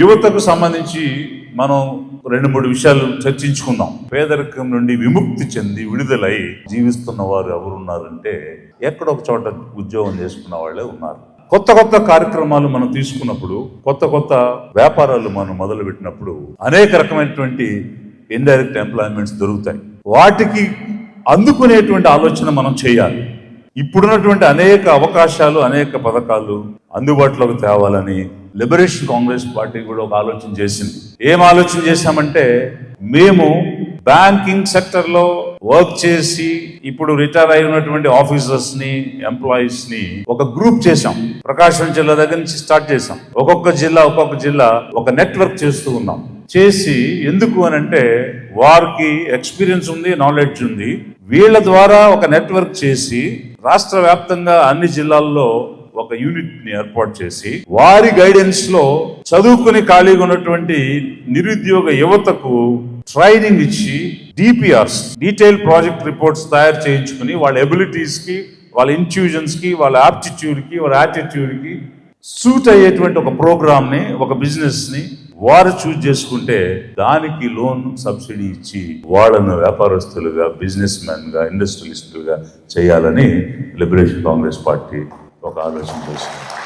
యువతకు సంబంధించి మనం రెండు మూడు విషయాలు చర్చించుకుందాం. పేదరికం నుండి విముక్తి చెంది విడుదలై జీవిస్తున్న వారు ఎవరున్నారంటే ఎక్కడో ఒక చోట ఉద్యోగం చేసుకున్న వాళ్ళే ఉన్నారు. కొత్త కొత్త కార్యక్రమాలు మనం తీసుకున్నప్పుడు కొత్త కొత్త వ్యాపారాలు మనం మొదలు పెట్టినప్పుడు అనేక రకమైనటువంటి ఇండైరెక్ట్ ఎంప్లాయ్మెంట్స్ దొరుకుతాయి. వాటికి అందుకునేటువంటి ఆలోచన మనం చేయాలి. ఇప్పుడున్నటువంటి అనేక అవకాశాలు అనేక పథకాలు అందుబాటులోకి తేవాలని లిబరేషన్ కాంగ్రెస్ పార్టీ కూడా ఒక ఆలోచన చేసింది. ఏం ఆలోచన చేశామంటే మేము బ్యాంకింగ్ సెక్టర్లో వర్క్ చేసి ఇప్పుడు రిటైర్ అయినటువంటి ఆఫీసర్స్ని ఎంప్లాయీస్ని ఒక గ్రూప్ చేశాం. ప్రకాశం జిల్లా దగ్గర నుంచి స్టార్ట్ చేశాం. ఒక్కొక్క జిల్లా ఒక్కొక్క జిల్లా ఒక నెట్వర్క్ చేస్తూ ఉన్నాం. చేసి ఎందుకు అని అంటే వారికి ఎక్స్పీరియన్స్ ఉంది నాలెడ్జ్ ఉంది. వీళ్ళ ద్వారా ఒక నెట్వర్క్ చేసి రాష్ట్ర వ్యాప్తంగా అన్ని జిల్లాల్లో ఒక యూనిట్ని ఏర్పాటు చేసి వారి గైడెన్స్లో చదువుకుని ఖాళీగా ఉన్నటువంటి నిరుద్యోగ యువతకు ట్రైనింగ్ ఇచ్చి డిపిఆర్స్ డీటెయిల్ ప్రాజెక్ట్ రిపోర్ట్స్ తయారు చేయించుకుని వాళ్ళ ఎబిలిటీస్కి వాళ్ళ ఇంట్యూజన్స్కి వాళ్ళ ఆప్టిట్యూడ్కి వాళ్ళ యాటిట్యూడ్కి సూట్ అయ్యేటువంటి ఒక ప్రోగ్రామ్ని ఒక బిజినెస్ని వారు చూజ్ చేసుకుంటే దానికి లోన్ సబ్సిడీ ఇచ్చి వాళ్ళను వ్యాపారస్తులుగా బిజినెస్ మ్యాన్గా ఇండస్ట్రియలిస్టులుగా చేయాలని లిబరేషన్ కాంగ్రెస్ పార్టీ ఒక ఆలోచన చేసింది